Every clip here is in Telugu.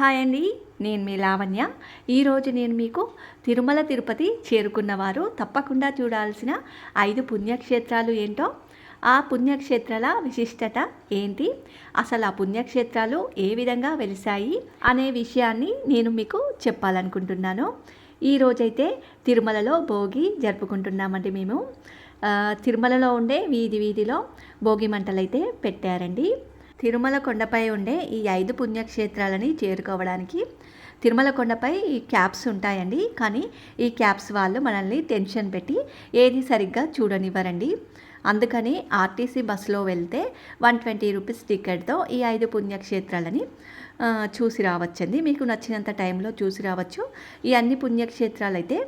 హాయ్ అండి నేను మీ లావణ్య. ఈరోజు నేను మీకు తిరుమల తిరుపతి చేరుకున్న వారు తప్పకుండా చూడాల్సిన ఐదు పుణ్యక్షేత్రాలు ఏంటో ఆ పుణ్యక్షేత్రాల విశిష్టత ఏంటి అసలు ఆ పుణ్యక్షేత్రాలు ఏ విధంగా వెలిసాయి అనే విషయాన్ని నేను మీకు చెప్పాలనుకుంటున్నాను. ఈరోజైతే తిరుమలలో భోగి జరుపుకుంటున్నామండి మేము. తిరుమలలో ఉండే వీధి వీధిలో భోగి మంటలైతే పెట్టారండి. తిరుమల కొండపై ఉండే ఈ ఐదు పుణ్యక్షేత్రాలని చేరుకోవడానికి తిరుమల కొండపై ఈ క్యాబ్స్ ఉంటాయండి. కానీ ఈ క్యాబ్స్ వాళ్ళు మనల్ని టెన్షన్ పెట్టి ఏది సరిగ్గా చూడనివ్వరండి. అందుకని ఆర్టీసీ బస్సులో వెళ్తే వన్ ట్వంటీ రూపీస్ టికెట్తో ఈ ఐదు పుణ్యక్షేత్రాలని చూసి రావచ్చండి. మీకు నచ్చినంత టైంలో చూసి రావచ్చు. ఈ అన్ని పుణ్యక్షేత్రాలు అయితే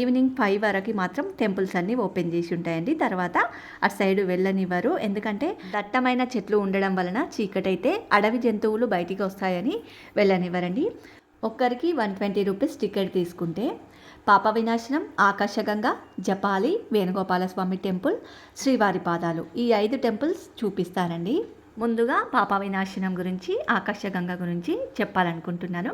ఈవినింగ్ ఫైవ్ వరకు మాత్రం టెంపుల్స్ అన్నీ ఓపెన్ చేసి ఉంటాయండి. తర్వాత అటు సైడ్ వెళ్ళనివ్వరు. ఎందుకంటే దట్టమైన చెట్లు ఉండడం వలన చీకటైతే అడవి జంతువులు బయటికి వస్తాయని వెళ్ళనివ్వరండి. ఒక్కరికి వన్ ట్వంటీ రూపీస్ టికెట్ తీసుకుంటే పాప వినాశనం ఆకాశగంగా జపాలి వేణుగోపాల స్వామి టెంపుల్ శ్రీవారి పాదాలు ఈ ఐదు టెంపుల్స్ చూపిస్తానండి. ముందుగా పాప వినాశనం గురించి ఆకాశగంగ గురించి చెప్పాలనుకుంటున్నాను.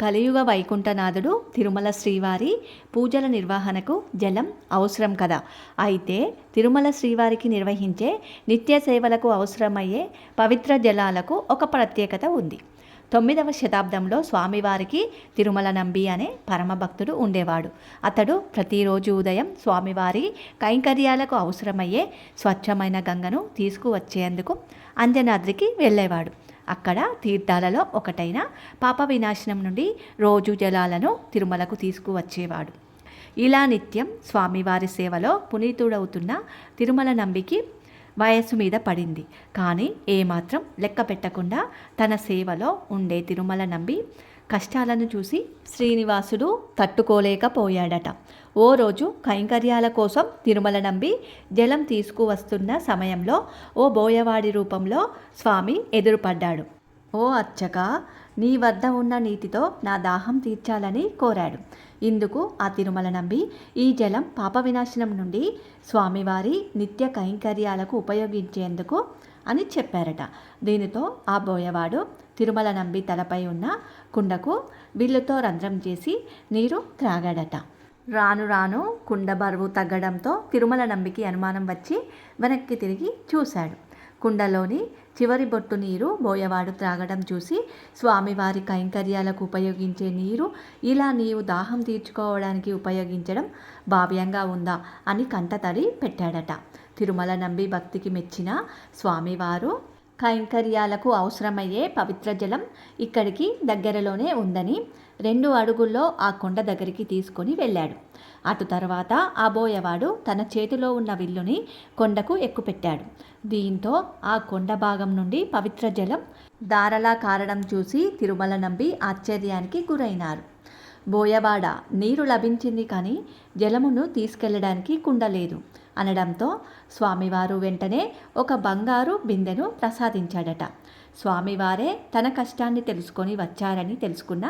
కలియుగ వైకుంఠనాథుడు తిరుమల శ్రీవారి పూజల నిర్వహణకు జలం అవసరం కదా. అయితే తిరుమల శ్రీవారికి నిర్వహించే నిత్య సేవలకు అవసరమయ్యే పవిత్ర జలాలకు ఒక ప్రత్యేకత ఉంది. తొమ్మిదవ శతాబ్దంలో స్వామివారికి తిరుమల నంబి అనే పరమభక్తుడు ఉండేవాడు. అతడు ప్రతిరోజు ఉదయం స్వామివారి కైంకర్యాలకు అవసరమయ్యే స్వచ్ఛమైన గంగను తీసుకువచ్చేందుకు అంజనాద్రికి వెళ్ళేవాడు. అక్కడ తీర్థాలలో ఒకటైన పాప వినాశనం నుండి రోజు జలాలను తిరుమలకు తీసుకువచ్చేవాడు. ఇలా నిత్యం స్వామివారి సేవలో పునీతుడవుతున్న తిరుమల నంబికి వయస్సు మీద పడింది. కానీ ఏమాత్రం లెక్క పెట్టకుండా తన సేవలో ఉండే తిరుమల నంబి కష్టాలను చూసి శ్రీనివాసుడు తట్టుకోలేకపోయాడట. ఓ రోజు కైంకర్యాల కోసం తిరుమల నంబి జలం తీసుకువస్తున్న సమయంలో ఓ బోయవాడి రూపంలో స్వామి ఎదురుపడ్డాడు. ఓ అర్చక నీ వద్ద ఉన్న నీటితో నా దాహం తీర్చాలని కోరాడు. ఇందుకు ఆ తిరుమల నంబి ఈ జలం పాప వినాశనం నుండి స్వామివారి నిత్య కైంకర్యాలకు ఉపయోగించేందుకు అని చెప్పారట. దీనితో ఆ బోయవాడు తిరుమల నంబి తలపై ఉన్న కుండకు బిల్లుతో రంధ్రం చేసి నీరు త్రాగాడట. రాను రాను కుండ బరువు తగ్గడంతో తిరుమల నంబికి అనుమానం వచ్చి వెనక్కి తిరిగి చూశాడు. కుండలోని చివరి బొట్టు నీరు బోయవాడు త్రాగడం చూసి స్వామివారి కైంకర్యాలకు ఉపయోగించే నీరు ఇలా నీవు దాహం తీర్చుకోవడానికి ఉపయోగించడం భావ్యంగా ఉందా అని కంటతడి పెట్టాడట. తిరుమల నంబి భక్తికి మెచ్చిన స్వామివారు కైంకర్యాలకు అవసరమయ్యే పవిత్ర జలం ఇక్కడికి దగ్గరలోనే ఉందని రెండు అడుగుల్లో ఆ కొండ దగ్గరికి తీసుకొని వెళ్ళాడు. అటు తర్వాత ఆ బోయవాడు తన చేతిలో ఉన్న విల్లుని కొండకు ఎక్కుపెట్టాడు. దీంతో ఆ కొండ భాగం నుండి పవిత్ర జలం దారలా కారడం చూసి తిరుమల నంబి ఆశ్చర్యానికి గురైనారు. బోయవాడ నీరు లభించింది కానీ జలమును తీసుకెళ్ళడానికి కుండ లేదు అనడంతో స్వామివారు వెంటనే ఒక బంగారు బిందెను ప్రసాదించాడట. స్వామివారే తన కష్టాన్ని తెలుసుకొని వచ్చారని తెలుసుకున్న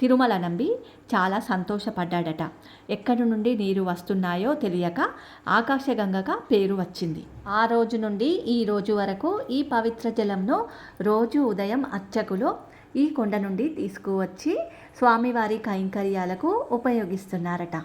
తిరుమల నంబి చాలా సంతోషపడ్డాడట. ఎక్కడి నుండి నీరు వస్తున్నాయో తెలియక ఆకాశగంగగా పేరు వచ్చింది. ఆ రోజు నుండి ఈ రోజు వరకు ఈ పవిత్ర జలంను రోజు ఉదయం అర్చకులు ఈ కొండ నుండి తీసుకువచ్చి స్వామివారి కైంకర్యాలకు ఉపయోగిస్తున్నారట.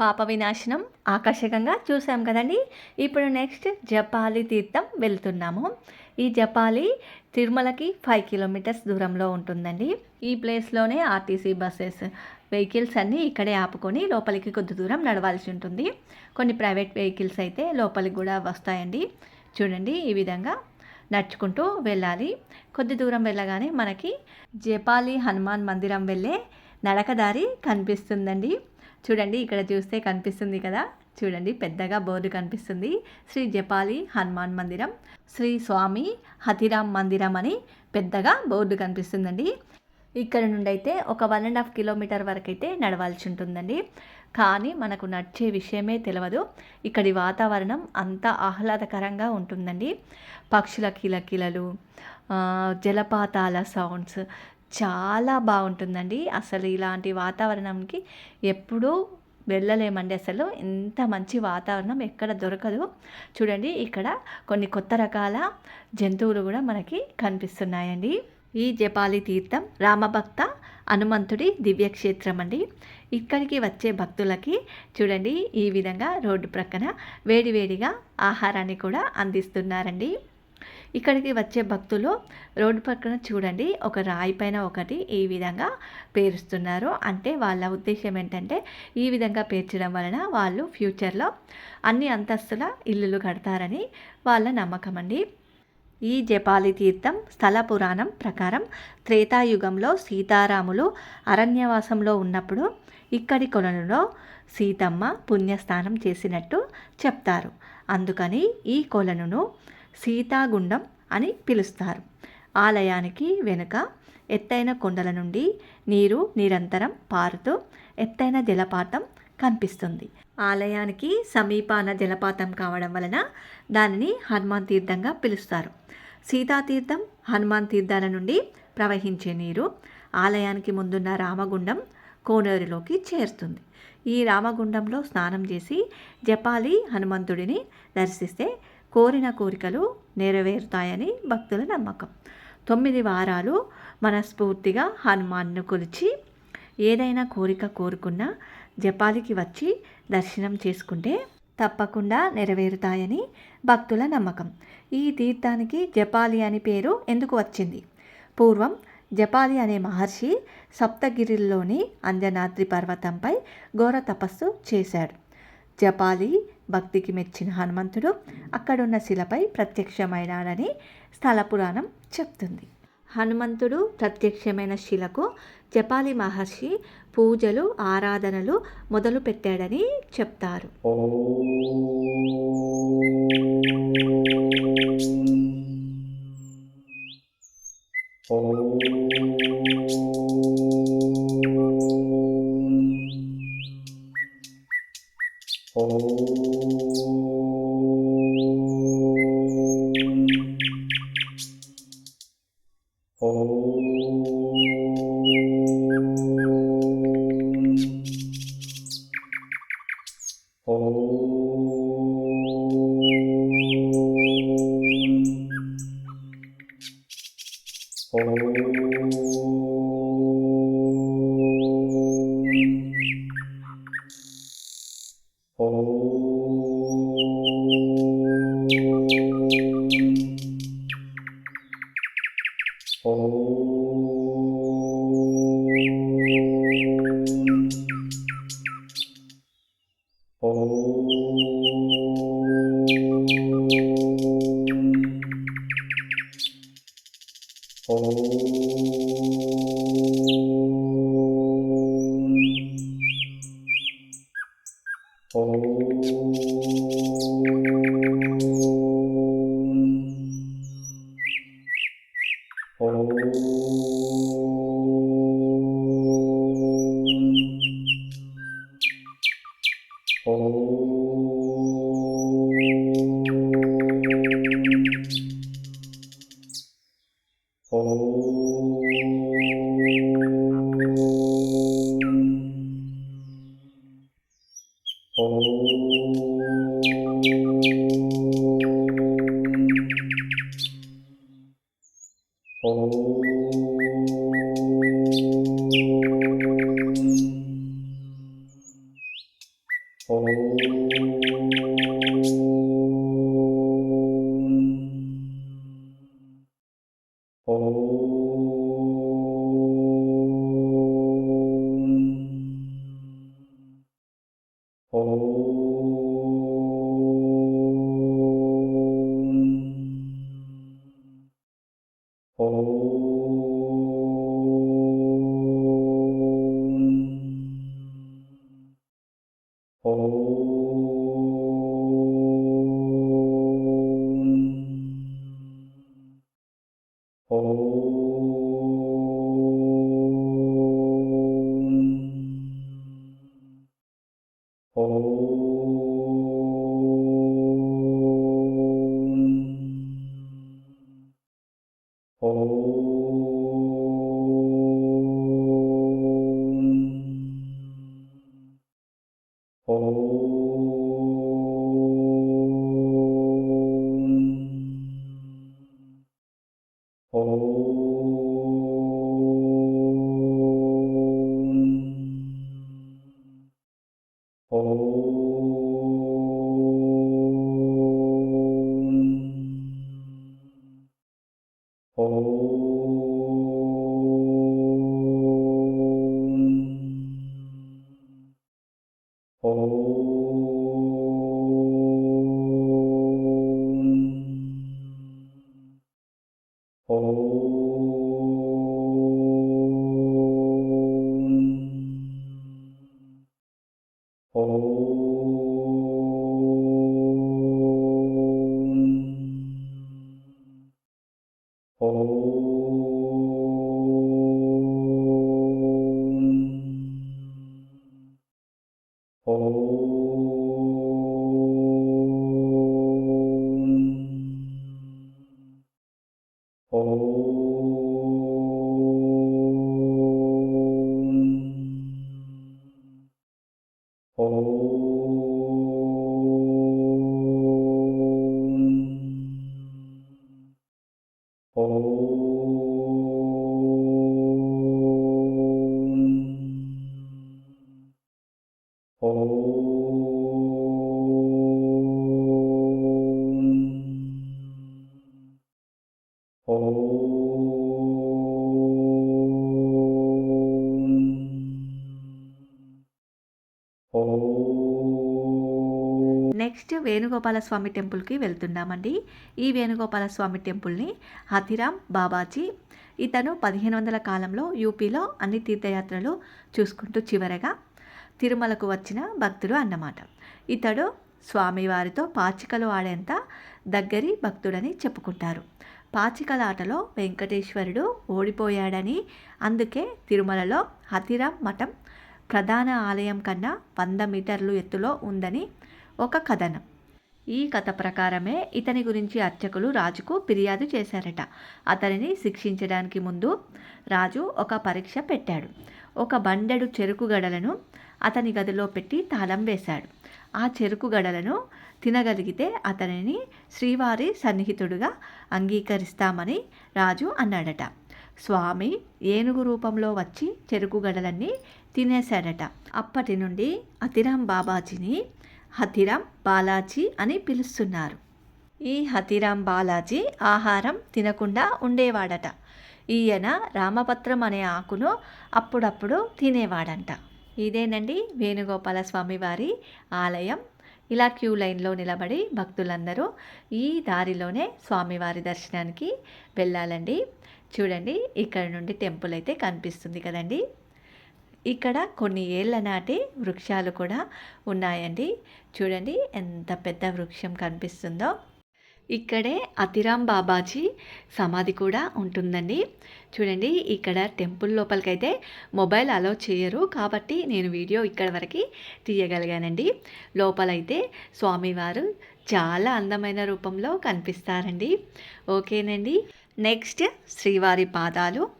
పాప వినాశనం ఆకర్షకంగా చూసాం కదండి. ఇప్పుడు నెక్స్ట్ జపాలి తీర్థం వెళ్తున్నాము. ఈ జపాలి తిరుమలకి ఫైవ్ కిలోమీటర్స్ దూరంలో ఉంటుందండి. ఈ ప్లేస్లోనే ఆర్టీసీ బస్సెస్ వెహికల్స్ అన్నీ ఇక్కడే ఆపుకొని లోపలికి కొద్ది దూరం నడవాల్సి ఉంటుంది. కొన్ని ప్రైవేట్ వెహికల్స్ అయితే లోపలికి కూడా వస్తాయండి. చూడండి ఈ విధంగా నడుచుకుంటూ వెళ్ళాలి. కొద్ది దూరం వెళ్ళగానే మనకి జపాలి హనుమాన్ మందిరం వెళ్ళే నడకదారి కనిపిస్తుందండి. చూడండి ఇక్కడ చూస్తే కనిపిస్తుంది కదా. చూడండి పెద్దగా బోర్డు కనిపిస్తుంది. శ్రీ జపాలి హనుమాన్ మందిరం శ్రీ స్వామి హతిరామ్ మందిరం అని పెద్దగా బోర్డు కనిపిస్తుందండి. ఇక్కడ నుండి అయితే ఒక వన్ అండ్ హాఫ్ కిలోమీటర్ వరకు అయితే నడవాల్సి ఉంటుందండి. కానీ మనకు నచ్చే విషయమే తెలియదు ఇక్కడి వాతావరణం అంత ఆహ్లాదకరంగా ఉంటుందండి. పక్షుల కిలకిలలు జలపాతాల సౌండ్స్ చాలా బాగుంటుందండి. అసలు ఇలాంటి వాతావరణంకి ఎప్పుడూ వెళ్ళలేమండి అసలు. ఇంత మంచి వాతావరణం ఎక్కడ దొరకదు. చూడండి ఇక్కడ కొన్ని కొత్త రకాల జంతువులు కూడా మనకి కనిపిస్తున్నాయండి. ఈ జపాలి తీర్థం రామభక్త హనుమంతుడి దివ్యక్షేత్రం అండి ఇక్కడికి వచ్చే భక్తులకి చూడండి ఈ విధంగా రోడ్డు ప్రక్కన వేడివేడిగా ఆహారాన్ని కూడా అందిస్తున్నారండి. ఇక్కడికి వచ్చే భక్తులు రోడ్డు పక్కన చూడండి ఒక రాయి పైన ఒకటి ఈ విధంగా పేరుస్తున్నారు. అంటే వాళ్ళ ఉద్దేశం ఏంటంటే ఈ విధంగా పేర్చడం వలన వాళ్ళు ఫ్యూచర్లో అన్ని అంతస్తుల ఇల్లులు కడతారని వాళ్ళ నమ్మకం అండి. ఈ జపాలి తీర్థం స్థల పురాణం ప్రకారం త్రేతాయుగంలో సీతారాములు అరణ్యవాసంలో ఉన్నప్పుడు ఇక్కడి కొలనులో సీతమ్మ పుణ్యస్నానం చేసినట్టు చెప్తారు. అందుకని ఈ కొలనును సీతాగుండం అని పిలుస్తారు. ఆలయానికి వెనుక ఎత్తైన కొండల నుండి నీరు నిరంతరం పారుతూ ఎత్తైన జలపాతం కనిపిస్తుంది. ఆలయానికి సమీపాన జలపాతం కావడం వలన దానిని హనుమాన్ తీర్థంగా పిలుస్తారు. సీతాతీర్థం హనుమాన్ తీర్థాల నుండి ప్రవహించే నీరు ఆలయానికి ముందున్న రామగుండం కోనేరులోకి చేరుతుంది. ఈ రామగుండంలో స్నానం చేసి జపాలి హనుమంతుడిని దర్శిస్తే కోరిన కోరికలు నెరవేరుతాయని భక్తుల నమ్మకం. తొమ్మిది వారాలు మనస్ఫూర్తిగా హనుమాన్ను కొలిచి ఏదైనా కోరిక కోరుకున్న జపాలికి వచ్చి దర్శనం చేసుకుంటే తప్పకుండా నెరవేరుతాయని భక్తుల నమ్మకం. ఈ తీర్థానికి జపాలి అని పేరు ఎందుకు వచ్చింది? పూర్వం జపాలి అనే మహర్షి సప్తగిరిలోని అంజనాద్రి పర్వతంపై ఘోర తపస్సు చేశాడు. జపాలి భక్తికి మెచ్చిన హనుమంతుడు అక్కడున్న శిలపై ప్రత్యక్షమైనాడని స్థల పురాణం చెప్తుంది. హనుమంతుడు ప్రత్యక్షమైన శిలకు జపాలి మహర్షి పూజలు ఆరాధనలు మొదలు పెట్టాడని చెప్తారు Oh. oh Oh. oh 哦。నెక్స్ట్ Venugopala స్వామి టెంపుల్కి వెళ్తున్నామండి. ఈ వేణుగోపాల స్వామి టెంపుల్ని హతిరామ్ బాబాజీ ఇతను పదిహేను వందల కాలంలో యూపీలో అన్ని తీర్థయాత్రలు చూసుకుంటూ చివరగా తిరుమలకు వచ్చిన భక్తుడు అన్నమాట. ఇతడు స్వామివారితో పాచికలు ఆడేంత దగ్గరి భక్తుడని చెప్పుకుంటారు. పాచికల ఆటలో వెంకటేశ్వరుడు ఓడిపోయాడని అందుకే తిరుమలలో హతిరామ్ మఠం ప్రధాన ఆలయం కన్నా వంద మీటర్లు ఎత్తులో ఉందని ఒక కథనం. ఈ కథ ప్రకారమే ఇతని గురించి అర్చకులు రాజుకు ఫిర్యాదు చేశారట. అతనిని శిక్షించడానికి ముందు రాజు ఒక పరీక్ష పెట్టాడు. ఒక బండెడు చెరుకు గడలను అతని గదిలో పెట్టి తాళం వేశాడు. ఆ చెరుకు గడలను తినగలిగితే అతనిని శ్రీవారి సన్నిహితుడుగా అంగీకరిస్తామని రాజు అన్నాడట. స్వామి ఏనుగు రూపంలో వచ్చి చెరుకు గడలన్నీ తినేశాడట. అప్పటి నుండి అతిరాం బాబాజీని హతిరాం బాలాజీ అని పిలుస్తున్నారు. ఈ హతిరాం బాలాజీ ఆహారం తినకుండా ఉండేవాడట. ఈయన రామపత్రం అనే ఆకును అప్పుడప్పుడు తినేవాడంట. ఇదేనండి వేణుగోపాల స్వామి వారి ఆలయం. ఇలా క్యూ లైన్లో నిలబడి భక్తులందరూ ఈ దారిలోనే స్వామివారి దర్శనానికి వెళ్ళాలండి. చూడండి ఇక్కడ నుండి టెంపుల్ అయితే కనిపిస్తుంది కదండి. ఇక్కడ కొన్ని ఏళ్ళ నాటి వృక్షాలు కూడా ఉన్నాయండి. చూడండి ఎంత పెద్ద వృక్షం కనిపిస్తుందో. ఇక్కడే అతిరామ్ బాబాజీ సమాధి కూడా ఉంటుందండి. చూడండి ఇక్కడ టెంపుల్ లోపలికైతే మొబైల్ అలో చేయరు. కాబట్టి నేను వీడియో ఇక్కడ వరకు తీయగలిగానండి. లోపలైతే స్వామివారు చాలా అందమైన రూపంలో కనిపిస్తారండి. ఓకేనండి. నెక్స్ట్ శ్రీవారి పాదాలు.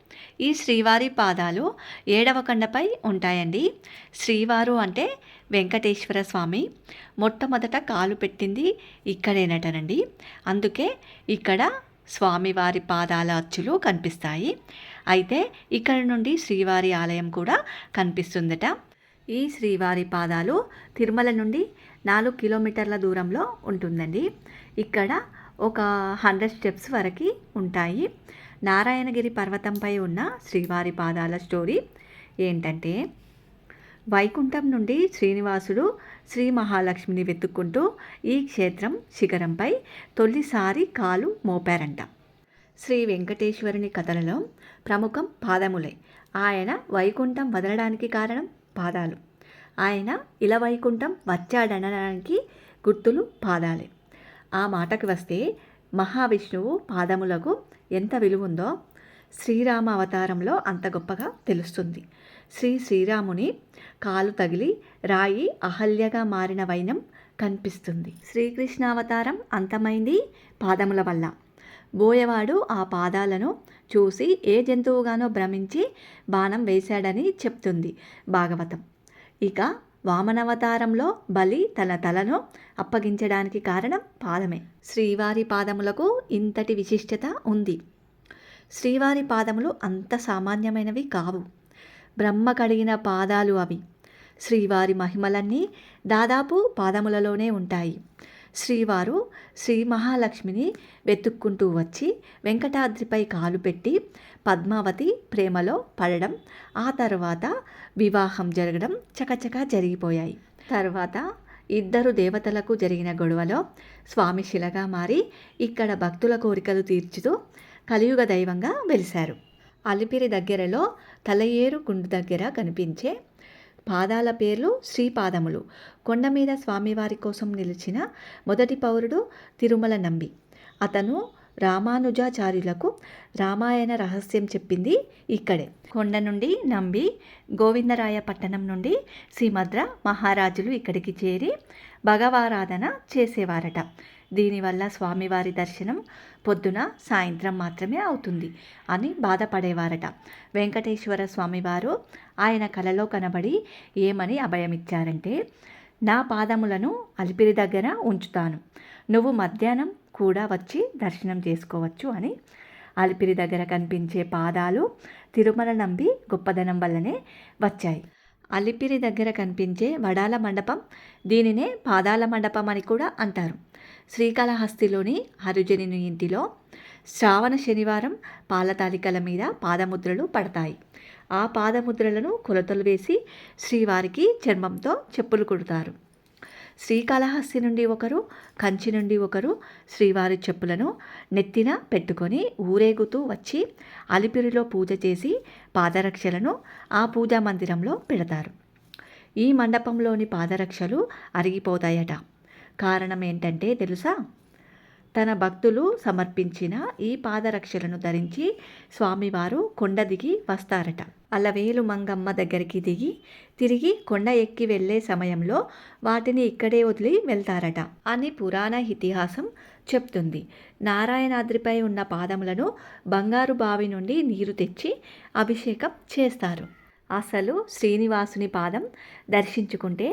ఈ శ్రీవారి పాదాలు ఏడవ కండపై ఉంటాయండి. శ్రీవారు అంటే వెంకటేశ్వర స్వామి. మొట్టమొదట కాలు పెట్టింది ఇక్కడేనటనండి. అందుకే ఇక్కడ స్వామివారి పాదాల అచ్చులు కనిపిస్తాయి. అయితే ఇక్కడ నుండి శ్రీవారి ఆలయం కూడా కనిపిస్తుందట. ఈ శ్రీవారి పాదాలు తిరుమల నుండి నాలుగు కిలోమీటర్ల దూరంలో ఉంటుందండి. ఇక్కడ ఒక హండ్రెడ్ స్టెప్స్ వరకు ఉంటాయి. నారాయణగిరి పర్వతంపై ఉన్న శ్రీవారి పాదాల స్టోరీ ఏంటంటే వైకుంఠం నుండి శ్రీనివాసుడు శ్రీ మహాలక్ష్మిని వెతుక్కుంటూ ఈ క్షేత్రం శిఖరంపై తొలిసారి కాలు మోపారంట. శ్రీ వెంకటేశ్వరుని కథలలో ప్రముఖం పాదములే. ఆయన వైకుంఠం వదలడానికి కారణం పాదాలు. ఆయన ఇలా వైకుంఠం వచ్చాడనడానికి గుర్తులు పాదాలే. ఆ మాటకు వస్తే మహావిష్ణువు పాదములకు ఎంత విలువుందో శ్రీరామ అవతారంలో అంత గొప్పగా తెలుస్తుంది. శ్రీ శ్రీరాముని కాలు తగిలి రాయి అహల్యగా మారిన వైనం కనిపిస్తుంది. శ్రీకృష్ణ అవతారం అంతమైంది పాదముల వల్ల. బోయవాడు ఆ పాదాలను చూసి ఏ జంతువుగానో భ్రమించి బాణం వేశాడని చెప్తుంది భాగవతం. ఇక వామనవతారంలో బలి తన తలను అప్పగించడానికి కారణం పాదమే. శ్రీవారి పాదములకు ఇంతటి విశిష్టత ఉంది. శ్రీవారి పాదములు అంత సామాన్యమైనవి కావు. బ్రహ్మ కడిగిన పాదాలు అవి. శ్రీవారి మహిమలన్నీ దాదాపు పాదములలోనే ఉంటాయి. శ్రీవారు శ్రీ మహాలక్ష్మిని వెతుక్కుంటూ వచ్చి వెంకటాద్రిపై కాలు పెట్టి పద్మావతి ప్రేమలో పడడం ఆ తర్వాత వివాహం జరగడం చకచకా జరిగిపోయాయి. తర్వాత ఇద్దరు దేవతలకు జరిగిన గొడవలో స్వామి శిలగా మారి ఇక్కడ భక్తుల కోరికలు తీర్చుతూ కలియుగ దైవంగా వెలిశారు. అలిపిరి దగ్గరలో తలయేరు గుండు దగ్గర కనిపించే పాదాల పేర్లు శ్రీపాదములు. కొండ మీద స్వామివారి కోసం నిలిచిన మొదటి పౌరుడు తిరుమల నంబి. అతను రామానుజాచార్యులకు రామాయణ రహస్యం చెప్పింది ఇక్కడే. కొండ నుండి నంబి గోవిందరాయ పట్టణం నుండి శ్రీమద్ర మహారాజులు ఇక్కడికి చేరి భగవారాధన చేసేవారట. దీనివల్ల స్వామివారి దర్శనం పొద్దున సాయంత్రం మాత్రమే అవుతుంది అని బాధపడేవారట. వెంకటేశ్వర స్వామివారు ఆయన కలలో కనబడి ఏమని అభయమిచ్చారంటే నా పాదములను అలిపిరి దగ్గర ఉంచుతాను. నువ్వు మధ్యాహ్నం కూడా వచ్చి దర్శనం చేసుకోవచ్చు అని అలిపిరి దగ్గర కనిపించే పాదాలు తిరుమల నంబి గొప్పదనం వల్లనే వచ్చాయి. అలిపిరి దగ్గర కనిపించే వడాల మండపం దీనినే పాదాల మండపం అని కూడా అంటారు. శ్రీకాళహస్తిలోని హరిజనుని ఇంటిలో శ్రావణ శనివారం పాలతాలికల మీద పాదముద్రలు పడతాయి. ఆ పాదముద్రలను కొలతలు వేసి శ్రీవారికి చర్మంతో చెప్పులు కుడతారు. శ్రీకాళహస్తి నుండి ఒకరు కంచి నుండి ఒకరు శ్రీవారి చెప్పులను నెత్తిన పెట్టుకొని ఊరేగుతూ వచ్చి అలిపిరిలో పూజ చేసి పాదరక్షలను ఆ పూజా మందిరంలో పెడతారు. ఈ మండపంలోని పాదరక్షలు అరిగిపోతాయట. కారణం ఏంటంటే తెలుసా? తన భక్తులు సమర్పించిన ఈ పాదరక్షలను ధరించి స్వామివారు కొండ దిగి వస్తారట. అలవేలు మంగమ్మ దగ్గరికి దిగి తిరిగి కొండ ఎక్కి వెళ్ళే సమయంలో వాటిని ఇక్కడే వదిలి వెళ్తారట అని పురాణ ఇతిహాసం చెప్తుంది. నారాయణాద్రిపై ఉన్న పాదములను బంగారు బావి నుండి నీరు తెచ్చి అభిషేకం చేస్తారు. అసలు శ్రీనివాసుని పాదం దర్శించుకుంటే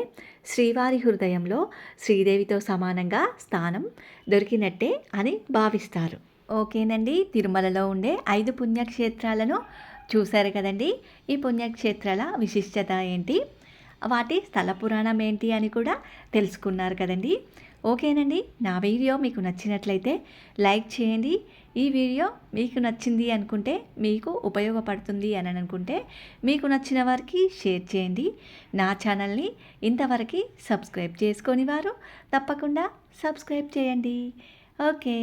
శ్రీవారి హృదయంలో శ్రీదేవితో సమానంగా స్థానం దొరికినట్టే అని భావిస్తారు. ఓకేనండి. తిరుమలలో ఉండే ఐదు పుణ్యక్షేత్రాలను చూశారు కదండి. ఈ పుణ్యక్షేత్రాల విశిష్టత ఏంటి? వాటి స్థల పురాణం ఏంటి అని కూడా తెలుసుకున్నారు కదండి. ఓకేనండి. నా వీడియో మీకు నచ్చినట్లయితే లైక్ చేయండి. ఈ వీడియో మీకు నచ్చింది అనుకుంటే మీకు ఉపయోగపడుతుంది అని అనుకుంటే మీకు నచ్చిన వారికి షేర్ చేయండి. నా ఛానల్ని ఇంతవరకు సబ్స్క్రైబ్ చేసుకొని వారు తప్పకుండా సబ్స్క్రైబ్ చేయండి. ఓకే.